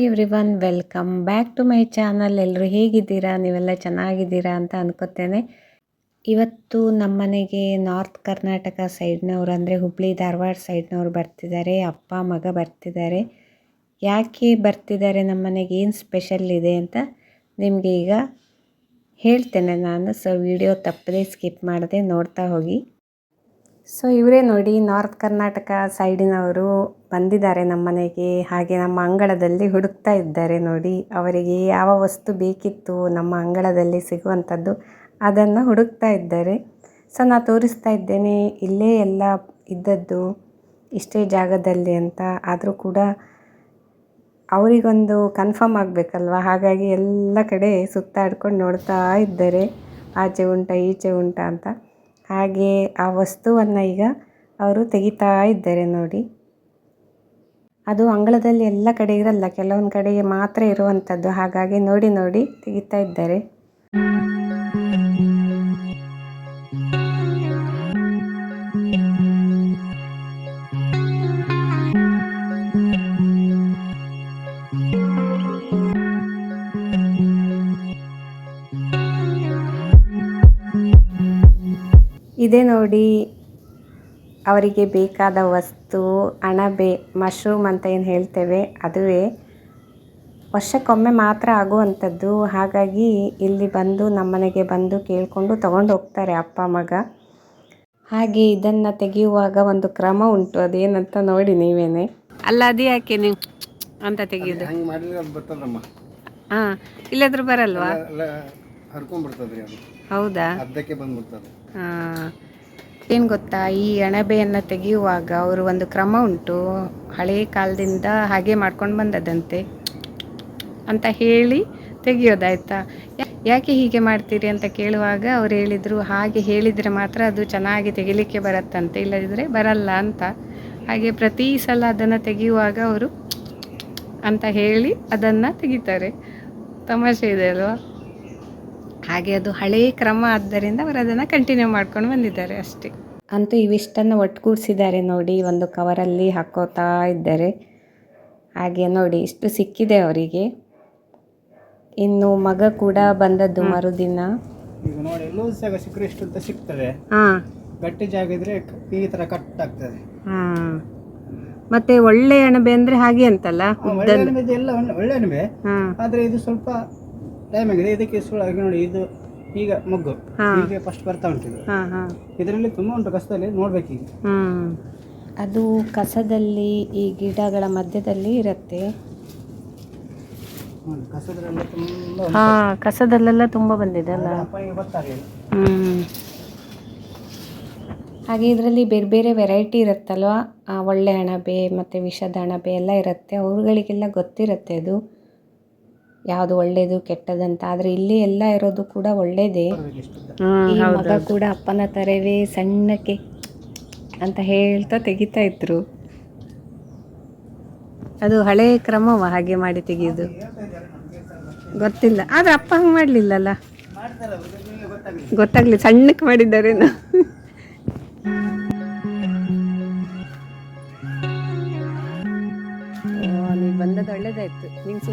Hi everyone welcome back to my channel ಎಲ್ಲರೂ ಹೇಗಿದ್ದೀರಾ? ನೀವೆಲ್ಲ ಚೆನ್ನಾಗಿದ್ದೀರಾ ಅಂತ ಅನ್ಕೋತೇನೆ. ಇವತ್ತು ನಮ್ಮನೆಗೆ ನಾರ್ತ್ ಕರ್ನಾಟಕ ಸೈಡ್ನವ್ರು ಅಂದರೆ ಹುಬ್ಳಿ ಧಾರವಾಡ ಸೈಡ್ನವ್ರು ಬರ್ತಿದ್ದಾರೆ. ಅಪ್ಪ, ಮಗ ಬರ್ತಿದ್ದಾರೆ. ಯಾಕೆ ಬರ್ತಿದ್ದಾರೆ? ನಮ್ಮ ಮನೆಗೆ ಏನು ಸ್ಪೆಷಲ್ ಇದೆ ಅಂತ ನಿಮಗೆ ಈಗ ಹೇಳ್ತೇನೆ ನಾನು. ಸೊ ವಿಡಿಯೋ ತಪ್ಪದೇ ಸ್ಕಿಪ್ ಮಾಡದೆ ನೋಡ್ತಾ ಹೋಗಿ. ಸೊ ಇವರೇ ನೋಡಿ ನಾರ್ತ್ ಕರ್ನಾಟಕ ಸೈಡಿನವರು ಬಂದಿದ್ದಾರೆ ನಮ್ಮ ಮನೆಗೆ, ಹಾಗೆ ನಮ್ಮ ಅಂಗಳದಲ್ಲಿ ಹುಡುಕ್ತಾ ಇದ್ದಾರೆ ನೋಡಿ. ಅವರಿಗೆ ಯಾವ ವಸ್ತು ಬೇಕಿತ್ತು, ನಮ್ಮ ಅಂಗಳದಲ್ಲಿ ಸಿಗುವಂಥದ್ದು ಅದನ್ನು ಹುಡುಕ್ತಾ ಇದ್ದಾರೆ. ಸೊ ನಾನು ತೋರಿಸ್ತಾ ಇದ್ದೇನೆ, ಇಲ್ಲೇ ಎಲ್ಲ ಇದ್ದದ್ದು ಇಷ್ಟೇ ಜಾಗದಲ್ಲಿ ಅಂತ. ಆದರೂ ಕೂಡ ಅವರಿಗೊಂದು ಕನ್ಫರ್ಮ್ ಆಗಬೇಕಲ್ವ? ಹಾಗಾಗಿ ಎಲ್ಲ ಕಡೆ ಸುತ್ತಾಡ್ಕೊಂಡು ನೋಡ್ತಾ ಇದ್ದಾರೆ. ಆಚೆ ಉಂಟಾ, ಈಚೆ ಉಂಟಾ ಅಂತ. ಹಾಗೆ ಆ ವಸ್ತುವನ್ನು ಈಗ ಅವರು ತೆಗಿತಾ ಇದ್ದಾರೆ ನೋಡಿ. ಅದು ಅಂಗಳದಲ್ಲಿ ಎಲ್ಲ ಕಡೆ ಇರಲ್ಲ, ಕೆಲವೊಂದು ಕಡೆಗೆ ಮಾತ್ರ ಇರುವಂಥದ್ದು ಹಾಗಾಗಿ ನೋಡಿ ನೋಡಿ ತೆಗಿತಾ ಇದ್ದಾರೆ. ಇದೇ ನೋಡಿ. ಅವರಿಗೆ ಬೇಕಾದ ವಸ್ತು ಅಣಬೆ ಮಶ್ರೂಮ್ ಅಂತ ಏನು ಹೇಳ್ತೇವೆ ಅದುವೇ ವರ್ಷಕ್ಕೊಮ್ಮೆ ಮಾತ್ರ ಆಗುವಂಥದ್ದು. ಹಾಗಾಗಿ ಇಲ್ಲಿ ಬಂದು ನಮ್ಮನೆಗೆ ಬಂದು ಕೇಳಿಕೊಂಡು ತಗೊಂಡು ಹೋಗ್ತಾರೆ ಅಪ್ಪ ಮಗ. ಹಾಗೆ ಇದನ್ನು ತೆಗೆಯುವಾಗ ಒಂದು ಕ್ರಮ ಉಂಟು ಅದೇನಂತ ನೋಡಿ ನೀವೇನೆ. ಅಲ್ಲ ಅದು ಯಾಕೆ ನೀವು ಅಂತ ತೆಗೆಯೋದು? ಹಂಗೆ ಮಾಡಿದ್ರೆ ಅದು ಬರ್ತದಮ್ಮ. ಹಾಂ ಇಲ್ಲದ್ರೂ ಬರಲ್ವಾ? ಹೌದಾ? ಅದಕ್ಕೆ ಬಂದ್ಬಿಡ್ತದೆ. ಏನು ಗೊತ್ತಾ, ಈ ಅಣಬೆಯನ್ನು ತೆಗೆಯುವಾಗ ಅವರು ಒಂದು ಕ್ರಮ ಉಂಟು. ಹಳೆಯ ಕಾಲದಿಂದ ಹಾಗೆ ಮಾಡ್ಕೊಂಡು ಬಂದದಂತೆ ಅಂತ ಹೇಳಿ ತೆಗೆಯೋದಾಯ್ತಾ? ಯಾಕೆ ಹೀಗೆ ಮಾಡ್ತೀರಿ ಅಂತ ಕೇಳುವಾಗ ಅವ್ರು ಹೇಳಿದರು, ಹಾಗೆ ಹೇಳಿದರೆ ಮಾತ್ರ ಅದು ಚೆನ್ನಾಗಿ ತೆಗಿಲಿಕ್ಕೆ ಬರುತ್ತಂತೆ ಇಲ್ಲದಿದ್ದರೆ ಬರಲ್ಲ ಅಂತ. ಹಾಗೆ ಪ್ರತಿ ಸಲ ಅದನ್ನು ತೆಗೆಯುವಾಗ ಅವರು ಅಂತ ಹೇಳಿ ಅದನ್ನು ತೆಗಿತಾರೆ. ತಮಾಷೆ ಇದೆ ಅಲ್ವಾ? ಹಾಗೆ ಅದು ಹಳೆಯ ಕ್ರಮ ಆದ್ದರಿಂದ ಅವರು ಅದನ್ನು ಕಂಟಿನ್ಯೂ ಮಾಡ್ಕೊಂಡು ಬಂದಿದ್ದಾರೆ ಅಷ್ಟೇ. ಅಂತೂ ಇವಿಷ್ಟನ್ನು ಒಟ್ಟುಗೂಡಿಸಿದ್ದಾರೆ ನೋಡಿ ಒಂದು ಕವರಲ್ಲಿ ಹಾಕೋತಾ ಇದ್ದಾರೆ. ಹಾಗೆ ನೋಡಿ ಇಷ್ಟು ಸಿಕ್ಕಿದೆ ಅವರಿಗೆ. ಇನ್ನು ಮಗ ಕೂಡ ಬಂದದ್ದು ಮರುದಿನ. ಈಗ ನೋಡಿ ಲೂಸ್ ಜಾಗ ಸಿಕ್ಕರೆ ಇಷ್ಟು ಅಂತ ಸಿಗ್ತದೆ. ಹಾಂ. ಗಟ್ಟಿ ಜಾಗ ಇದ್ರೆ ಈ ತರ ಕಟ್ ಆಗ್ತದೆ. ಹಾಂ. ಮತ್ತೆ ಒಳ್ಳೆ ಅಣಬೆ ಅಂದ್ರೆ ಹಾಗೆ ಅಂತಲ್ಲ ಒಳ್ಳೆ ಅಣಬೆ ಇದೆ, ಎಲ್ಲ ಒಳ್ಳೆ- ಒಳ್ಳೆ ಅಣಬೆ ಹಾಂ. ಆದ್ರೆ ಇದು ಸ್ವಲ್ಪ ಟೈಮ್ ಆಗಿದೆ ಇದಕ್ಕೆ ಸುಳ್ಳು ಆಗಿ ನೋಡಿ ಇದು ಈಗ ಮೊಗ್ಗು. ಈಗ ಫಸ್ಟ್ ಬರ್ತಾ ಉಂಟು ಇದು. ಹಾಂ ಹಾಂ. ಇದರಲ್ಲಿ ತುಂಬಾ ಉಂಟು ಕಸದಲ್ಲಿ ನೋಡ್ಬೇಕೀಗ ಈಗ. ಅದು ಕಸದಲ್ಲಿ ಈ ಗಿಡಗಳ ಮಧ್ಯದಲ್ಲಿ ಇರುತ್ತೆ. ಕಸದಲ್ಲೆಲ್ಲ ತುಂಬಾ ಹಾ ಕಸದಲ್ಲೆಲ್ಲ ತುಂಬ ಬಂದಿದೆ ಅಲ್ಲ? ಅಪ್ಪನಿಗೆ ಗೊತ್ತಾಗಲಿಲ್ಲ. ಹ್ಮ್. ಹಾಗೆ ಇದರಲ್ಲಿ ಬೇರೆ ಬೇರೆ ವೆರೈಟಿ ಇರುತ್ತಲ್ವಾ? ಒಳ್ಳೆ ಅಣಬೆ ಮತ್ತು ವಿಷದ ಅಣಬೆ ಎಲ್ಲ ಇರುತ್ತೆ. ಅವ್ರುಗಳಿಗೆಲ್ಲ ಗೊತ್ತಿರುತ್ತೆ ಅದು. ಯಾವುದು ಒಳ್ಳೇದು ಕೆಟ್ಟದಂತ ಆದ್ರೆ ಇಲ್ಲಿ ಎಲ್ಲ ಇರೋದು ಕೂಡ ಒಳ್ಳೇದೇ. ಈ ಮಗ ಕೂಡ ಅಪ್ಪನ ತರವೇ ಸಣ್ಣಕ್ಕೆ ಅಂತ ಹೇಳ್ತಾ ತೆಗಿತಾ ಇದ್ರು. ಅದು ಹಳೆ ಕ್ರಮವ ಹಾಗೆ ಮಾಡಿ ತೆಗೆಯೋದು. ಗೊತ್ತಿಲ್ಲ. ಆದ್ರೆ ಅಪ್ಪ ಹಂಗೆ ಮಾಡಲಿಲ್ಲಲ್ಲ? ಗೊತ್ತಾಗ್ಲಿ ಸಣ್ಣಕ್ಕೆ ಮಾಡಿದ್ದಾರೇನು.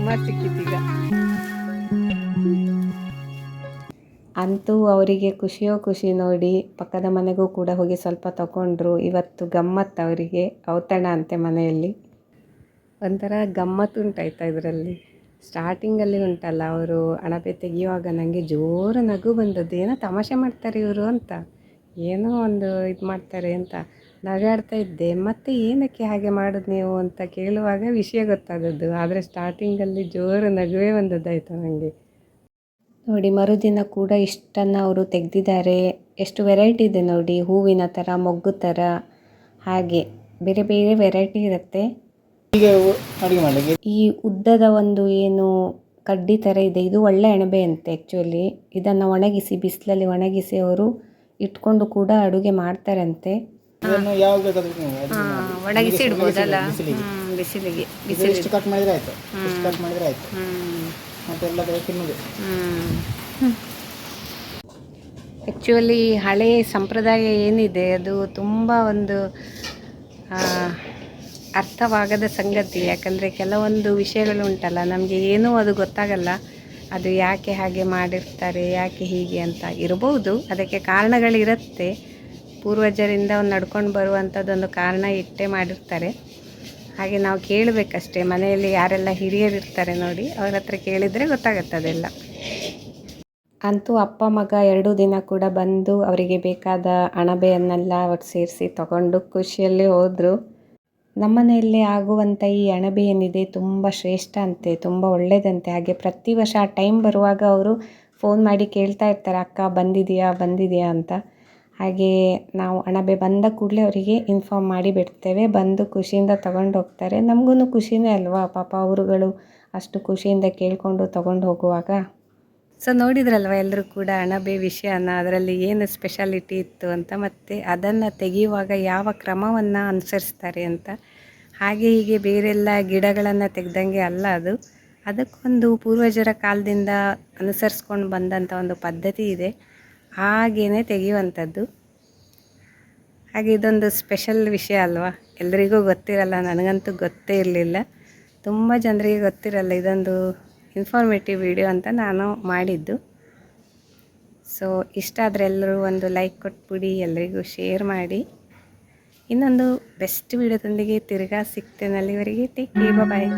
ಸುಮಾರು ಸಿಕ್ಕಿದ್ದೀಗ ಅಂತೂ ಅವರಿಗೆ ಖುಷಿಯೋ ಖುಷಿ ನೋಡಿ ಪಕ್ಕದ ಮನೆಗೂ ಕೂಡ ಹೋಗಿ ಸ್ವಲ್ಪ ತಗೊಂಡ್ರು. ಇವತ್ತು ಗಮ್ಮತ್ತು ಅವರಿಗೆ, ಔತಣ ಅಂತೆ ಮನೆಯಲ್ಲಿ. ಒಂಥರ ಗಮ್ಮತ್ತು ಉಂಟಾಯ್ತಾ ಇದರಲ್ಲಿ. ಸ್ಟಾರ್ಟಿಂಗಲ್ಲಿ ಉಂಟಲ್ಲ ಅವರು ಅಣಬೆ ತೆಗೆಯುವಾಗ ನನಗೆ ಜೋರು ನಗು ಬಂದದ್ದು. ಏನೋ ತಮಾಷೆ ಮಾಡ್ತಾರೆ ಇವರು ಅಂತ. ಏನೋ ಒಂದು ಇದು ಮಾಡ್ತಾರೆ ಅಂತ. ನಗಾಡ್ತಾ ಇದ್ದೆ. ಮತ್ತೆ ಏನಕ್ಕೆ ಹಾಗೆ ಮಾಡೋದು ನೀವು ಅಂತ ಕೇಳುವಾಗ ವಿಷಯ ಗೊತ್ತಾದದ್ದು. ಆದರೆ ಸ್ಟಾರ್ಟಿಂಗಲ್ಲಿ ಜೋರು ನಗುವೆ ಬಂದದ್ದಾಯಿತು ನನಗೆ ನೋಡಿ ಮರುದಿನ ಕೂಡ ಇಷ್ಟನ್ನು ಅವರು ತೆಗೆದಿದ್ದಾರೆ. ಎಷ್ಟು ವೆರೈಟಿ ಇದೆ ನೋಡಿ ಹೂವಿನ ಥರ ಮೊಗ್ಗು ಥರ ಹಾಗೆ ಬೇರೆ ಬೇರೆ ವೆರೈಟಿ ಇರುತ್ತೆ. ಈಗ ಅಡುಗೆ ಮಾಡಲಿಕ್ಕೆ? ಈ ಉದ್ದದ ಒಂದು ಏನು ಕಡ್ಡಿ ಥರ ಇದೆ ಇದು ಒಳ್ಳೆ ಅಣಬೆ ಅಂತೆ ಆ್ಯಕ್ಚುಲಿ ಇದನ್ನು ಒಣಗಿಸಿ ಬಿಸಿಲಲ್ಲಿ ಒಣಗಿಸಿ ಅವರು ಇಟ್ಕೊಂಡು ಕೂಡ ಅಡುಗೆ ಮಾಡ್ತಾರಂತೆ. ಇದನ್ನು ಯಾವಾಗ ಬೇಕಾದ್ರೂ ನೀವು ಅಡುಗೆ ಮಾಡಿ. ಒಣಗಿಸಿ ಇಡ್ಬೋದಲ್ಲ? ಬಿಸಿಲಿಗೆ. ಬಿಸಿಲಿಗೆ ಇದು ಎಷ್ಟು ಕಟ್ ಮಾಡಿದ್ರೆ ಆಯ್ತು. ಎಷ್ಟು ಕಟ್ ಮಾಡಿದ್ರೆ ಆಯ್ತು. ಮತ್ತೆ ಎಲ್ಲ ಕಡೆ ತಿನ್ನೋದು. ಆ್ಯಕ್ಚುಲಿ ಹಳೆಯ ಸಂಪ್ರದಾಯ ಏನಿದೆ ಅದು ತುಂಬ ಒಂದು ಆ, ಅರ್ಥವಾಗದ ಸಂಗತಿ. ಯಾಕಂದರೆ ಕೆಲವೊಂದು ವಿಷಯಗಳು ಉಂಟಲ್ಲ ನಮಗೆ ಏನೂ ಅದು ಗೊತ್ತಾಗಲ್ಲ. ಅದು ಯಾಕೆ ಹಾಗೆ ಮಾಡಿರ್ತಾರೆ ಯಾಕೆ ಹೀಗೆ ಅಂತ ಇರಬಹುದು ಅದಕ್ಕೆ ಕಾರಣಗಳಿರುತ್ತೆ. ಪೂರ್ವಜರಿಂದ ಒಂದು ನಡ್ಕೊಂಡು ಬರುವಂಥದ್ದೊಂದು ಕಾರಣ ಇಟ್ಟೇ ಮಾಡಿರ್ತಾರೆ. ಹಾಗೆ ನಾವು ಕೇಳಬೇಕಷ್ಟೇ, ಮನೆಯಲ್ಲಿ ಯಾರೆಲ್ಲ ಹಿರಿಯರು ಇರ್ತಾರೆ ನೋಡಿ, ಅವ್ರ ಹತ್ರ ಕೇಳಿದರೆ ಗೊತ್ತಾಗತ್ತದೆಲ್ಲ ಅಂತೂ ಅಪ್ಪ ಮಗ ಎರಡೂ ದಿನ ಕೂಡ ಬಂದು ಅವರಿಗೆ ಬೇಕಾದ ಅಣಬೆಯನ್ನೆಲ್ಲ ಒಟ್ಟು ಸೇರಿಸಿ ತಗೊಂಡು ಖುಷಿಯಲ್ಲಿ ಹೋದರು. ನಮ್ಮನೆಯಲ್ಲಿ ಆಗುವಂಥ ಈ ಅಣಬೆ ಏನಿದೆ ತುಂಬ ಶ್ರೇಷ್ಠ ಅಂತೆ, ತುಂಬ ಒಳ್ಳೆಯದಂತೆ ಹಾಗೆ ಪ್ರತಿ ವರ್ಷ ಆ ಟೈಮ್ ಬರುವಾಗ ಅವರು ಫೋನ್ ಮಾಡಿ ಕೇಳ್ತಾ ಇರ್ತಾರೆ, ಅಕ್ಕ ಬಂದಿದೆಯಾ ಬಂದಿದೆಯಾ ಅಂತ. ಹಾಗೆ ನಾವು ಅಣಬೆ ಬಂದ ಕೂಡಲೇ ಅವರಿಗೆ ಇನ್ಫಾರ್ಮ್ ಮಾಡಿ ಬಿಡ್ತೇವೆ. ಬಂದು ಖುಷಿಯಿಂದ ತಗೊಂಡು ಹೋಗ್ತಾರೆ. ನಮಗೂ ಖುಷಿನೇ ಅಲ್ವಾ? ಪಾಪ ಅವರುಗಳು ಅಷ್ಟು ಖುಷಿಯಿಂದ ಕೇಳಿಕೊಂಡು ತಗೊಂಡು ಹೋಗುವಾಗ. ಸೊ ನೋಡಿದ್ರಲ್ವ ಎಲ್ಲರೂ ಕೂಡ ಅಣಬೆ ವಿಷಯನ? ಅದರಲ್ಲಿ ಏನು ಸ್ಪೆಷಾಲಿಟಿ ಇತ್ತು ಅಂತ? ಮತ್ತು ಅದನ್ನು ತೆಗೆಯುವಾಗ ಯಾವ ಕ್ರಮವನ್ನು ಅನುಸರಿಸ್ತಾರೆ ಅಂತ? ಹಾಗೆ ಹೀಗೆ ಬೇರೆಲ್ಲ ಗಿಡಗಳನ್ನು ತೆಗೆದಂಗೆ ಅಲ್ಲ ಅದು. ಅದಕ್ಕೊಂದು ಪೂರ್ವಜರ ಕಾಲದಿಂದ ಅನುಸರಿಸ್ಕೊಂಡು ಬಂದಂಥ ಒಂದು ಪದ್ಧತಿ ಇದೆ. ಹಾಗೇ ತೆಗೆಯುವಂಥದ್ದು. ಹಾಗೆ ಇದೊಂದು ಸ್ಪೆಷಲ್ ವಿಷಯ ಅಲ್ವಾ? ಎಲ್ಲರಿಗೂ ಗೊತ್ತಿರಲ್ಲ, ನನಗಂತೂ ಗೊತ್ತೇ ಇರಲಿಲ್ಲ. ತುಂಬ ಜನರಿಗೆ ಗೊತ್ತಿರಲ್ಲ, ಇದೊಂದು ಇನ್ಫಾರ್ಮೇಟಿವ್ ವಿಡಿಯೋ ಅಂತ ನಾನು ಮಾಡಿದ್ದು. ಸೊ ಇಷ್ಟ ಆದರೆ ಎಲ್ಲರೂ ಒಂದು ಲೈಕ್ ಕೊಟ್ಬಿಡಿ ಎಲ್ಲರಿಗೂ ಶೇರ್ ಮಾಡಿ. ಇನ್ನೊಂದು ಬೆಸ್ಟ್ ವಿಡಿಯೋದೊಂದಿಗೆ ತಿರ್ಗಾ ಸಿಗ್ತೇನೆ ಅಲ್ಲಿವರೆಗೆ. ಟೇಕ್ ಬಾಯ್